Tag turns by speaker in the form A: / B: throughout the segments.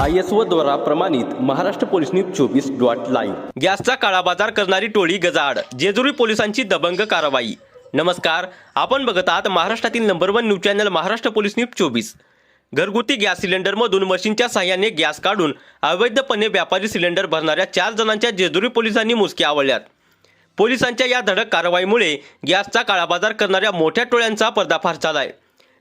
A: I S O द्वारा प्रमाणित Maharashtra police news चोवीस डॉट लाईव्ह. गॅसचा काळाबाजार करणारी टोळी गजाआड जेजुरी पोलिसांची दबंग कारवाई. नमस्कार आपण बघत आहात महाराष्ट्रातील number one news channel Maharashtra police news चोवीस. घरगुती गॅस सिलेंडरमधून मशीनच्या सहाय्याने गॅस काढून अवैधपणे व्यापारी सिलेंडर भरणाऱ्या चार जणांच्या जेजुरी पोलिसांनी मुसक्या आवळल्यात. पोलिसांच्या या धडक कारवाईमुळे गॅसचा काळाबाजार करणाऱ्या मोठ्या टोळ्यांचा पर्दाफाश झालाय.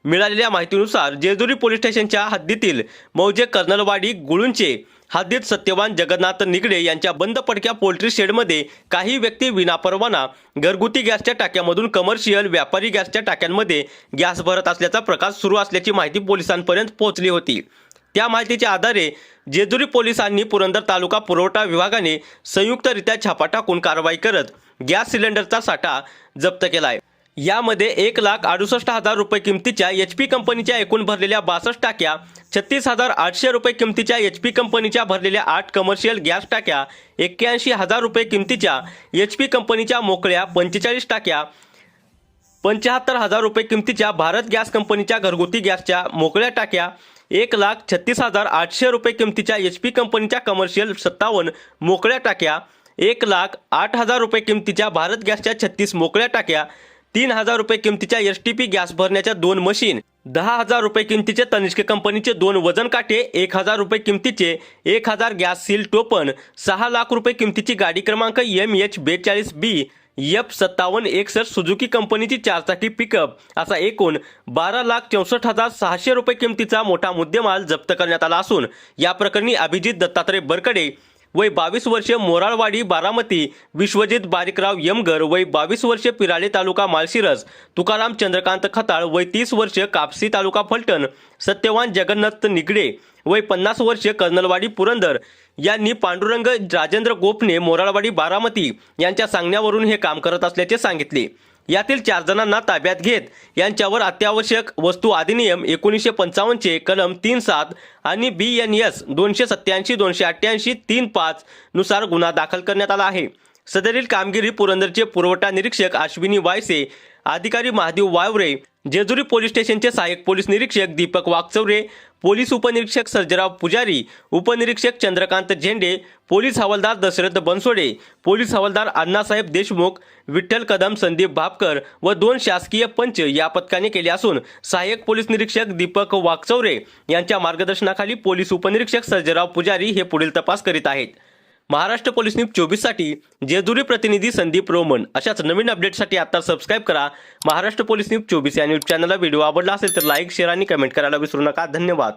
A: मिळालेल्या माहितीनुसार जेजुरी पोलीस स्टेशनच्या हद्दीतील मौजे कर्नलवाडी गुळूंचे हद्दीत सत्यवान जगन्नाथ निगडे यांच्या बंद पडक्या पोल्ट्री शेडमध्ये काही व्यक्ती विनापरवाना घरगुती गॅसच्या टाक्यामधून कमर्शियल व्यापारी गॅसच्या टाक्यांमध्ये गॅस भरत असल्याचा प्रकार सुरू असल्याची माहिती पोलिसांपर्यंत पोहोचली होती. त्या माहितीच्या आधारे जेजुरी पोलिसांनी पुरंदर तालुका पुरवठा विभागाने संयुक्तरित्या छापा टाकून कारवाई करत गॅस सिलेंडरचा साठा जप्त केला आहे. यामध्ये एक लाख अडुसष्ट हजार रुपये किमतीच्या एच पी कंपनीच्या एकूण भरलेल्या बासष्ट टाक्या छत्तीस हजार आठशे रुपये किमतीच्या एच पी कंपनीच्या भरलेल्या आठ कमर्शियल गॅस टाक्या एक्क्याऐंशी हजार रुपये किमतीच्या एच पी कंपनीच्या मोकळ्या पंचेचाळीस टाक्या पंच्याहत्तर हजार रुपये किमतीच्या भारत गॅस कंपनीच्या घरगुती गॅसच्या मोकळ्या टाक्या एक लाख छत्तीस हजार आठशे रुपये किमतीच्या एच पी कंपनीच्या कमर्शियल सत्तावन्न मोकळ्या टाक्या एक लाख आठ हजार रुपये किमतीच्या भारत गॅसच्या छत्तीस मोकळ्या टाक्या तीन हजार रुपये किमतीच्या एस टी पी गॅस भरण्याच्या दोन मशीन दहा हजार रुपये किमतीचे तनिष्क कंपनीचे दोन वजन काटे एक हजार रुपये किमतीचे एक हजार गॅस सील टोपण सहा लाख रुपये किमतीची गाडी क्रमांक एम एच बेचाळीस बी एफ सत्तावन्न एकसष्ट सुझुकी कंपनीची चारचाकी पिकअप असा एकूण बारा लाख चौसष्ट हजार सहाशे रुपये किमतीचा मोठा मुद्देमाल जप्त करण्यात आला असून या प्रकरणी अभिजित दत्तात्रय बरकडे वय बावीस वर्षे मोराळवाडी बारामती विश्वजित बारिकराव यमगर वय बावीस वर्षे पिराळे तालुका माळशिरस तुकाराम चंद्रकांत खताळ वय तीस वर्षे कापसी तालुका फलटण सत्यवान जगन्नाथ निगडे वय पन्नास वर्षे कर्नलवाडी पुरंदर यांनी पांडुरंग राजेंद्र गोपने मोराळवाडी बारामती यांच्या सांगण्यावरून हे काम करत असल्याचे सांगितले. यातील चार जणांना ताब्यात घेत यांच्यावर अत्यावश्यक वस्तू अधिनियम एकोणीसशे पंचावन्नचे कलम तीन सात आणि बी एन एस दोनशे सत्याऐंशी दोनशे अठ्ठ्याऐंशी तीन पाच नुसार गुन्हा दाखल करण्यात आला आहे. सदरील कामगिरी पुरंदरचे पुरवठा निरीक्षक अश्विनी वायसे अधिकारी महादेव वावरे जेजुरी पोलीस स्टेशनचे सहाय्यक पोलीस निरीक्षक दीपक वागचौरे पोलीस उपनिरीक्षक सज्जराव पुजारी उपनिरीक्षक चंद्रकांत झेंडे पोलीस हवालदार दशरथ बनसोडे पोलीस हवालदार अण्णासाहेब देशमुख विठ्ठल कदम संदीप भापकर व दोन शासकीय पंच या पथकाने केले असून सहाय्यक पोलीस निरीक्षक दीपक वागचौरे यांच्या मार्गदर्शनाखाली पोलीस उपनिरीक्षक सज्जराव पुजारी हे पुढील तपास करीत आहेत. महाराष्ट्र पोलीस न्यूज चोवीससाठी जेजुरी प्रतिनिधी संदीप रोमन. अशाच नवीन अपडेटसाठी आता सबस्क्राईब करा. महाराष्ट्र पोलीस न्यूज चोवीस या न्यूज चॅनलला व्हिडिओ आवडला असेल तर लाईक शेअर आणि कमेंट करायला विसरू नका. धन्यवाद.